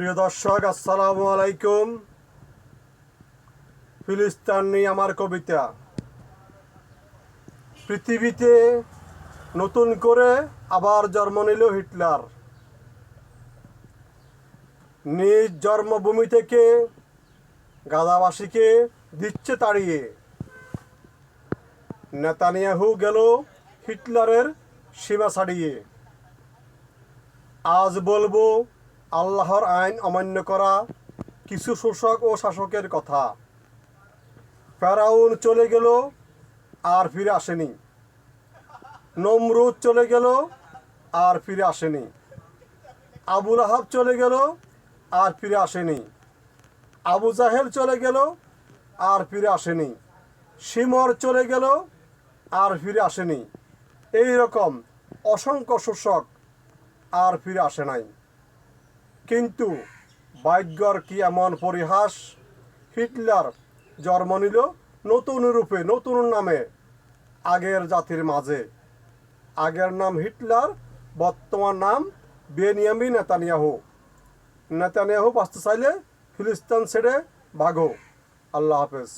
প্রিয় দর্শক, আসসালামু আলাইকুম। ফিলিস্তান নিয়ে আমার কবিতা। পৃথিবীতে নতুন করে আবার জন্ম নিল হিটলার। নিজ জন্মভূমি থেকে গাদাবাসীকে দিচ্ছে তাড়িয়ে। নেতানিয়াহু গেল হিটলারের সীমা ছাড়িয়ে। আজ বলব আল্লাহর আইন অমান্য করা কিছু শোষক ও শাসকের কথা। ফেরাউন চলে গেল আর ফিরে আসেনি। নমরুদ চলে গেল আর ফিরে আসেনি। আবুল আহাব চলে গেল আর ফিরে আসেনি। আবু জাহেল চলে গেল আর ফিরে আসেনি। সিমর চলে গেল আর ফিরে আসেনি। এই রকম অসংখ্য শোষক আর ফিরে আসে নাই। কিন্তু ভাগ্যর কি এমন পরিহাস? হিটলার জন্ম নিল নতুন রূপে, নতুন নামে, আগের জাতির মাঝে। আগের নাম হিটলার, বর্তমান নাম বেনিয়ামি নেতানিয়াহু। নেতানিয়াহু বাঁচতে চাইলে ফিলিস্তান ছেড়ে ভাগো। আল্লাহ হাফেজ।